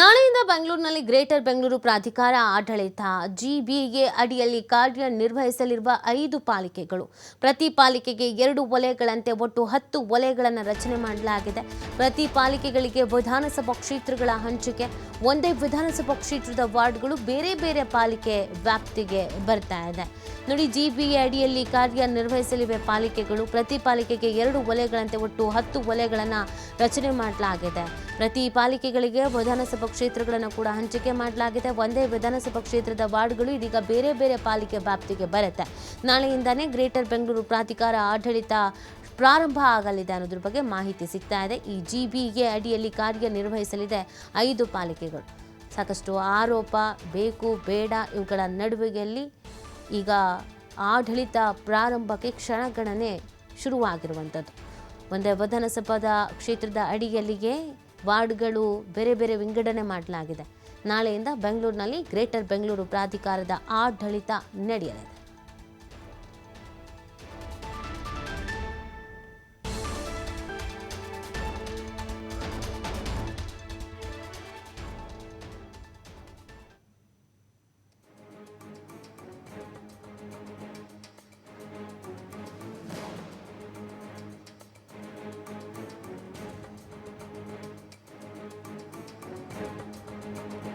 ನಾಳೆಯಿಂದ ಬೆಂಗಳೂರಿನಲ್ಲಿ ಗ್ರೇಟರ್ ಬೆಂಗಳೂರು ಪ್ರಾಧಿಕಾರ ಆಡಳಿತ ಜಿಬಿಎ ಅಡಿಯಲ್ಲಿ ಕಾರ್ಯನಿರ್ವಹಿಸಲಿರುವ ಐದು ಪಾಲಿಕೆಗಳು. ಪ್ರತಿ ಪಾಲಿಕೆಗೆ ಎರಡು ವಲಯಗಳಂತೆ ಒಟ್ಟು ಹತ್ತು ವಲಯಗಳನ್ನು ರಚನೆ ಮಾಡಲಾಗಿದೆ. ಪ್ರತಿ ಪಾಲಿಕೆಗಳಿಗೆ ವಿಧಾನಸಭಾ ಕ್ಷೇತ್ರಗಳ ಹಂಚಿಕೆ, ಒಂದೇ ವಿಧಾನಸಭಾ ಕ್ಷೇತ್ರದ ವಾರ್ಡ್ಗಳು ಬೇರೆ ಬೇರೆ ಪಾಲಿಕೆ ವ್ಯಾಪ್ತಿಗೆ ಬರ್ತಾ ಇದೆ. ನೋಡಿ ಜಿಬಿಎ ಅಡಿಯಲ್ಲಿ ಕಾರ್ಯನಿರ್ವಹಿಸಲಿವೆ ಪಾಲಿಕೆಗಳು, ಪ್ರತಿ ಪಾಲಿಕೆಗೆ ಎರಡು ವಲಯಗಳಂತೆ ಒಟ್ಟು ಹತ್ತು ವಲಯಗಳನ್ನು ರಚನೆ ಮಾಡಲಾಗಿದೆ. ಪ್ರತಿ ಪಾಲಿಕೆಗಳಿಗೆ ವಿಧಾನಸಭಾ ಕ್ಷೇತ್ರಗಳನ್ನು ಕೂಡ ಹಂಚಿಕೆ ಮಾಡಲಾಗಿದೆ. ಒಂದೇ ವಿಧಾನಸಭಾ ಕ್ಷೇತ್ರದ ವಾರ್ಡ್ಗಳು ಇದೀಗ ಬೇರೆ ಬೇರೆ ಪಾಲಿಕೆ ವ್ಯಾಪ್ತಿಗೆ ಬರುತ್ತೆ. ನಾಳೆಯಿಂದನೇ ಗ್ರೇಟರ್ ಬೆಂಗಳೂರು ಪ್ರಾಧಿಕಾರ ಆಡಳಿತ ಪ್ರಾರಂಭ ಆಗಲಿದೆ ಅನ್ನೋದ್ರ ಬಗ್ಗೆ ಮಾಹಿತಿ ಸಿಗ್ತಾ ಇದೆ. ಈ ಜಿ ಬಿಗೆ ಅಡಿಯಲ್ಲಿ ಕಾರ್ಯನಿರ್ವಹಿಸಲಿದೆ ಐದು ಪಾಲಿಕೆಗಳು. ಸಾಕಷ್ಟು ಆರೋಪ, ಬೇಕು, ಬೇಡ ಇವುಗಳ ನಡುವೆಯಲ್ಲಿ ಈಗ ಆಡಳಿತ ಪ್ರಾರಂಭಕ್ಕೆ ಕ್ಷಣಗಣನೆ ಶುರುವಾಗಿರುವಂಥದ್ದು. ಒಂದೇ ವಿಧಾನಸಭಾದ ಕ್ಷೇತ್ರದ ಅಡಿಯಲ್ಲಿಗೆ ವಾರ್ಡ್ಗಳು ಬೇರೆ ಬೇರೆ ವಿಂಗಡಣೆ ಮಾಡಲಾಗಿದೆ. ನಾಳೆಯಿಂದ ಬೆಂಗಳೂರಿನಲ್ಲಿ ಗ್ರೇಟರ್ ಬೆಂಗಳೂರು ಪ್ರಾಧಿಕಾರದ ಆಡಳಿತ ನಡೆಯಲಿದೆ.